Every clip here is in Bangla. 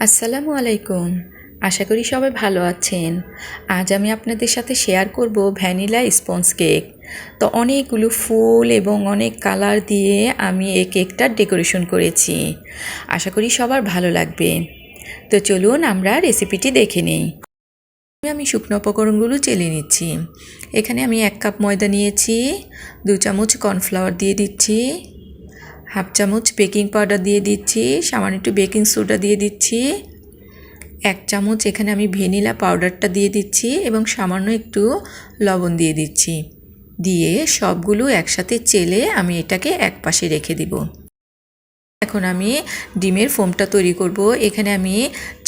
আসসালামু আলাইকুম। আশা করি সবাই ভালো আছেন। আজ আমি আপনাদের সাথে শেয়ার করব ভ্যানিলা স্পঞ্জ কেক। তো অনেকগুলো ফুল এবং অনেক কালার দিয়ে আমি এই কেকটার ডেকোরেশন করেছি। আশা করি সবার ভালো লাগবে। তো চলুন আমরা রেসিপিটি দেখে নিই। আমি শুকনো উপকরণগুলো চেলে নিচ্ছি। এখানে আমি এক কাপ ময়দা নিয়েছি, দু চামচ কর্নফ্লাওয়ার দিয়ে দিচ্ছি। হাফ চামচ বেকিং পাউডার দিয়ে দিচ্ছি, সামান্য একটু বেকিং সোডা দিয়ে দিচ্ছি। এক চামচ এখানে আমি ভ্যানিলা পাউডারটা দিয়ে দিচ্ছি এবং সামান্য একটু লবণ দিয়ে দিচ্ছি। দিয়ে সবগুলো একসাথে চেলে আমি এটাকে এক পাশে রেখে দিব। এখন আমি ডিমের ফোমটা তৈরি করব। এখানে আমি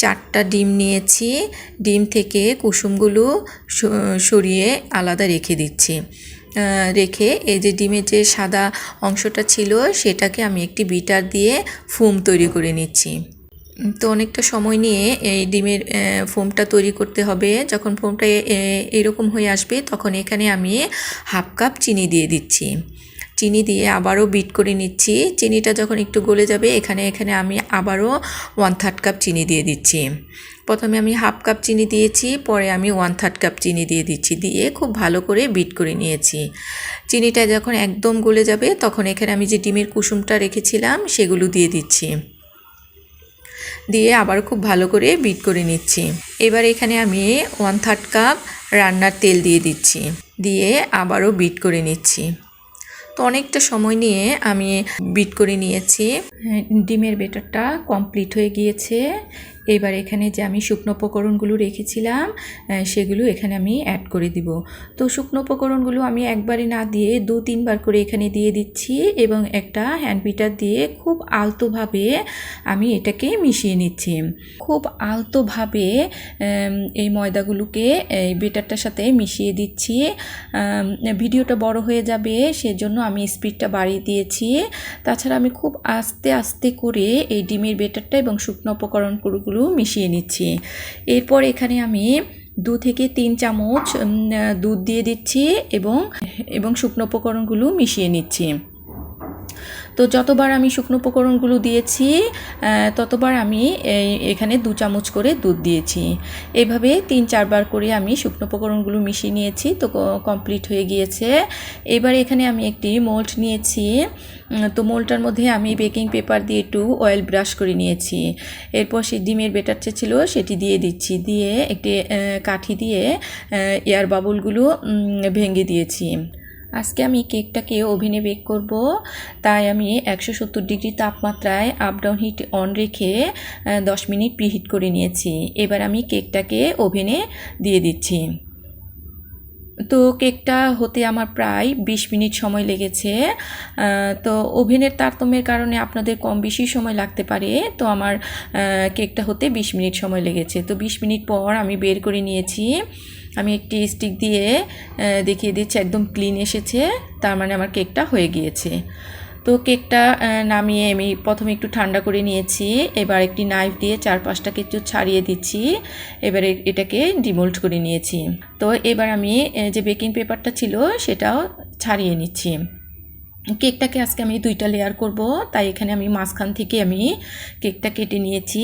চারটা ডিম নিয়েছি। ডিম থেকে কুসুমগুলো সরিয়ে আলাদা রেখে দিচ্ছি। রেখে এই যে ডিমের যে সাদা অংশটা ছিল, সেটাকে আমি একটি বিটার দিয়ে ফোম তৈরি করে নিচ্ছি। তো অনেকটা সময় নিয়ে এই ডিমের ফোমটা তৈরি করতে হবে। যখন ফোমটা এরকম হয়ে আসবে, তখন এখানে আমি হাফ কাপ চিনি দিয়ে দিচ্ছি। চিনি দিয়ে আবারও বিট করে নিচ্ছি। চিনিটা যখন একটু গলে যাবে, এখানে এখানে আমি আবারও ওয়ান থার্ড কাপ চিনি দিয়ে দিচ্ছি। প্রথমে আমি হাফ কাপ চিনি দিয়েছি, পরে আমি ওয়ান থার্ড কাপ চিনি দিয়ে দিচ্ছি, দিয়ে খুব ভালো করে বিট করে নিয়েছি। চিনিটা যখন একদম গলে যাবে, তখন এখানে আমি যে ডিমের কুসুমটা রেখেছিলাম, সেগুলো দিয়ে দিচ্ছি। দিয়ে আবার খুব ভালো করে বিট করে নিচ্ছি। এবার এখানে আমি ওয়ান থার্ড কাপ রান্নার তেল দিয়ে দিচ্ছি, দিয়ে আবারও বিট করে নিচ্ছি। তো অনেকটা সময় নিয়ে আমি বিট করে নিয়েছি। ডিমের বেটারটা কমপ্লিট হয়ে গিয়েছে। এবার এখানে যে আমি শুকনো উপকরণগুলো রেখেছিলাম সেগুলো এখানে আমি অ্যাড করে দিব। তো শুকনো উপকরণগুলো আমি একবারে না দিয়ে দু তিনবার করে এখানে দিয়ে দিচ্ছি এবং একটা হ্যান্ড বিটার দিয়ে খুব আলতোভাবে আমি এটাকে মিশিয়ে নিচ্ছি। খুব আলতোভাবে এই ময়দাগুলোকে, এই বেটারটার সাথে মিশিয়ে দিচ্ছি। ভিডিওটা বড় হয়ে যাবে, সেজন্য আমি স্পিডটা বাড়িয়ে দিয়েছি। তাছাড়া আমি খুব আস্তে আস্তে করে এই ডিমের বেটারটা এবং শুকনো উপকরণগুলো মিশিয়ে নিচ্ছি। এরপর এখানে আমি দু থেকে তিন চামচ দুধ দিয়ে দিচ্ছি এবং এবং শুকনো উপকরণগুলো মিশিয়ে নিচ্ছি। তো যতবার আমি শুকনো উপকরণগুলো দিয়েছি ততবার আমি এখানে দু চামচ করে দুধ দিয়েছি। এভাবে তিন চারবার করে আমি শুকনো উপকরণগুলো মিশিয়ে নিয়েছি, তো কমপ্লিট হয়ে গিয়েছে। এবার এখানে আমি একটি মোল্ড নিয়েছি। তো মোলটার মধ্যে আমি বেকিং পেপার দিয়ে একটু অয়েল ব্রাশ করে নিয়েছি। এরপর সেই ডিমের বেটারটা ছিল, সেটি দিয়ে দিচ্ছি। দিয়ে একটি কাঠি দিয়ে এয়ার বাবুলগুলো ভেঙে দিয়েছি। আজকে আমি কেকটাকে ওভেনে বেক করব। তাই আমি একশো সত্তর ডিগ্রি তাপমাত্রায় আপ ডাউন হিট অন রেখে দশ মিনিট প্রিহিট করে নিয়েছি। এবার আমি কেকটাকে ওভেনে দিয়ে দিচ্ছি। তো কেকটা হতে আমার প্রায় বিশ মিনিট সময় লেগেছে। তো ওভেনের তারতম্যের কারণে আপনাদের কম বেশি সময় লাগতে পারে। তো আমার কেকটা হতে বিশ মিনিট সময় লেগেছে। তো বিশ মিনিট পর আমি বের করে নিয়েছি। আমি একটি স্টিক দিয়ে দেখিয়ে দিচ্ছি, একদম ক্লিন এসেছে। তার মানে আমার কেকটা হয়ে গিয়েছে। তো কেকটা নামিয়ে আমি প্রথমে একটু ঠান্ডা করে নিয়েছি। এবার একটি নাইফ দিয়ে চার পাঁচটা কিছু ছাড়িয়ে দিচ্ছি। এবারে এটাকে ডিমোল্ড করে নিয়েছি। তো এবার আমি যে বেকিং পেপারটা ছিল, সেটাও ছাড়িয়ে নিচ্ছি। কেকটাকে আজকে আমি দুইটা লেয়ার করব। তাই এখানে আমি মাঝখান থেকে আমি কেকটা কেটে নিয়েছি।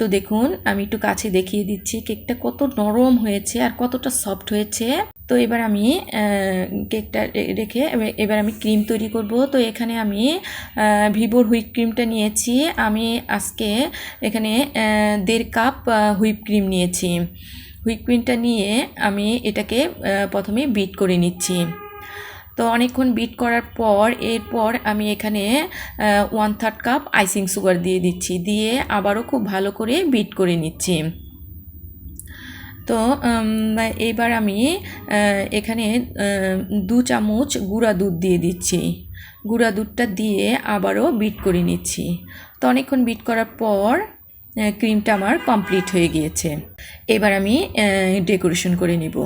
তো দেখুন, আমি একটু কাছে দেখিয়ে দিচ্ছি, কেকটা কত নরম হয়েছে আর কতটা সফট হয়েছে। তো এবার আমি কেকটা রেখে এবার আমি ক্রিম তৈরি করব। তো এখানে আমি ভিভোর হুইপ ক্রিমটা নিয়েছি। আমি আজকে এখানে দেড় কাপ হুইপ ক্রিম নিয়েছি। হুইপ ক্রিমটা নিয়ে আমি এটাকে প্রথমে বিট করে নিচ্ছি। তো অনেকক্ষণ বিট করার পর, এরপর আমি এখানে one third cup icing sugar দিয়ে দিচ্ছি। দিয়ে আবারও খুব ভালো করে বিট করে নিচ্ছি। তো এবার আমি এখানে দু চামচ গুঁড়া দুধ দিয়ে দিচ্ছি। গুঁড়া দুধটা দিয়ে আবারও বিট করে নিচ্ছি। তো অনেকক্ষণ বিট করার পর ক্রিমটা আমার কমপ্লিট হয়ে গিয়েছে। এবার আমি ডেকোরেশন করে নিব।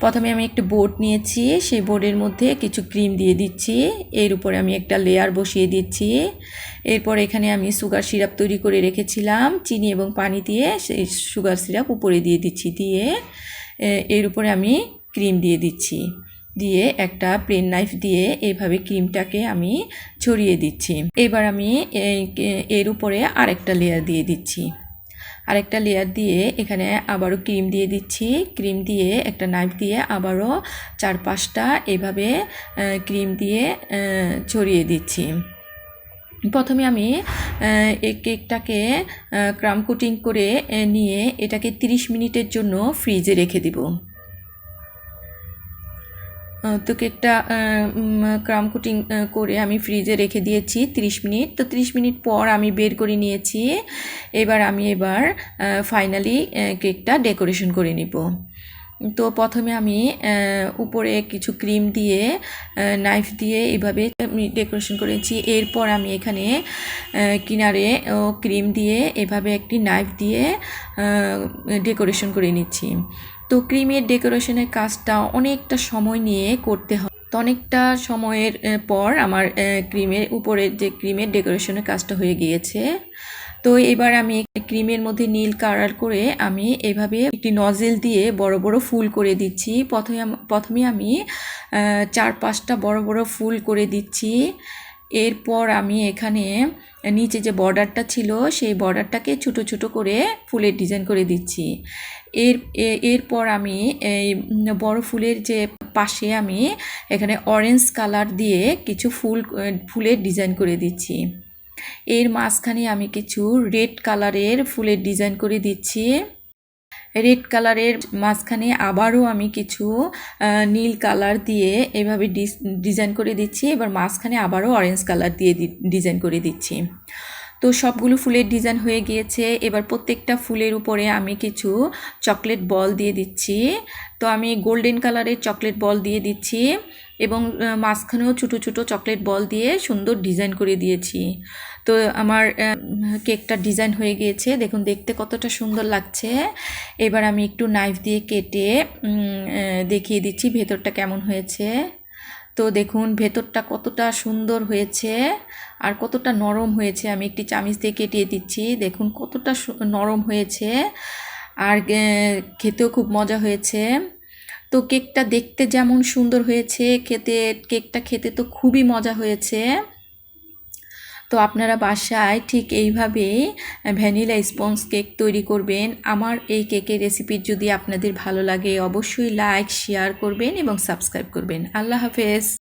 প্রথমে আমি একটা বোর্ড নিয়েছি, সেই বোর্ডের মধ্যে কিছু ক্রিম দিয়ে দিচ্ছি, এর উপরে আমি একটা লেয়ার বসিয়ে দিচ্ছি, এরপর এখানে আমি সুগার সিরাপ তৈরি করে রেখেছিলাম, চিনি এবং পানি দিয়ে সেই সুগার সিরাপ উপরে দিয়ে দিচ্ছি, দিয়ে এর উপরে আমি ক্রিম দিয়ে দিচ্ছি, দিয়ে একটা প্লেন নাইফ দিয়ে এইভাবে ক্রিমটাকে আমি ছড়িয়ে দিচ্ছি, এবার আমি এর উপরে আরেকটা লেয়ার দিয়ে দিচ্ছি। আরেকটা লেয়ার দিয়ে এখানে আবারও ক্রিম দিয়ে দিচ্ছি। ক্রিম দিয়ে একটা নাইফ দিয়ে আবারও চার পাঁচটা এভাবে ক্রিম দিয়ে ছড়িয়ে দিচ্ছি। প্রথমে আমি এই কেকটাকে ক্রাম কোটিং করে নিয়ে এটাকে 30 মিনিটের জন্য ফ্রিজে রেখে দিব। তো কেকটা ক্রাম কুটিং করে আমি ফ্রিজে রেখে দিয়েছি 30 মিনিট। তো 30 মিনিট পর আমি বের করে নিয়েছি। এবার আমি এবার ফাইনালি কেকটা ডেকোরেশন করে নিব। তো প্রথমে আমি উপরে কিছু ক্রিম দিয়ে নাইফ দিয়ে এভাবে আমি ডেকোরেশন করেছি। এরপর আমি এখানে কিনারে ও ক্রিম দিয়ে এভাবে একটি নাইফ দিয়ে ডেকোরেশন করে নিচ্ছি। তো ক্রিমের ডেকোরেশনের কাজটা অনেকটা সময় নিয়ে করতে হয় তো অনেকটা সময়ের পর আমার ক্রিমের উপরের যে ক্রিমের ডেকোরেশনের কাজটা হয়ে গিয়েছে। তো এবার আমি ক্রিমের মধ্যে নীল কালার করে আমি এভাবে একটি নজেল দিয়ে বড় বড় ফুল করে দিচ্ছি। প্রথমে প্রথমে আমি চার পাঁচটা বড় বড় ফুল করে দিচ্ছি। এরপর আমি এখানে নিচে যে বর্ডারটা ছিল, সেই বর্ডারটাকে ছোট ছোট করে ফুলের ডিজাইন করে দিচ্ছি। এর এরপর আমি এই বড় ফুলের যে পাশে আমি এখানে অরেঞ্জ কালার দিয়ে কিছু ফুল, ফুলের ডিজাইন করে দিচ্ছি। এর মাঝখানে আমি কিছু রেড কালারের ফুলের ডিজাইন করে দিচ্ছি। রেড কালারের মাঝখানে আবারও আমি কিছু নীল কালার দিয়ে এভাবে ডিজাইন করে দিচ্ছি। এবার মাঝখানে আবারও অরেঞ্জ কালার দিয়ে ডিজাইন করে দিচ্ছি। তো সবগুলো ফুলের ডিজাইন হয়ে গিয়েছে। এবার প্রত্যেকটা ফুলের উপরে আমি কিছু চকলেট বল দিয়ে দিচ্ছি। তো আমি গোল্ডেন কালারের চকলেট বল দিয়ে দিচ্ছি এবং মাঝখানেও ছোটো ছোটো চকলেট বল দিয়ে সুন্দর ডিজাইন করে দিয়েছি। তো আমার কেকটা ডিজাইন হয়ে গিয়েছে। দেখুন, দেখতে কতটা সুন্দর লাগছে। এবার আমি একটু নাইফ দিয়ে কেটে দেখিয়ে দিচ্ছি ভেতরটা কেমন হয়েছে। তো দেখুন, ভেতরটা কতটা সুন্দর হয়েছে আর কতটা নরম হয়েছে। আমি একটি চামিচ দিয়ে কেটিয়ে দিচ্ছি। দেখুন, কতটা নরম হয়েছে আর খেতেও খুব মজা হয়েছে। তো কেকটা দেখতে যেমন সুন্দর হয়েছে, খেতে, কেকটা খেতে তো খুবই মজা হয়েছে। তো আপনারা বাসায় ঠিক এইভাবে ভ্যানিলা স্পঞ্জ কেক তৈরি করবেন। আমার এই কেকের রেসিপি যদি আপনাদের ভালো লাগে, অবশ্যই লাইক শেয়ার করবেন এবং সাবস্ক্রাইব করবেন। আল্লাহ হাফেজ।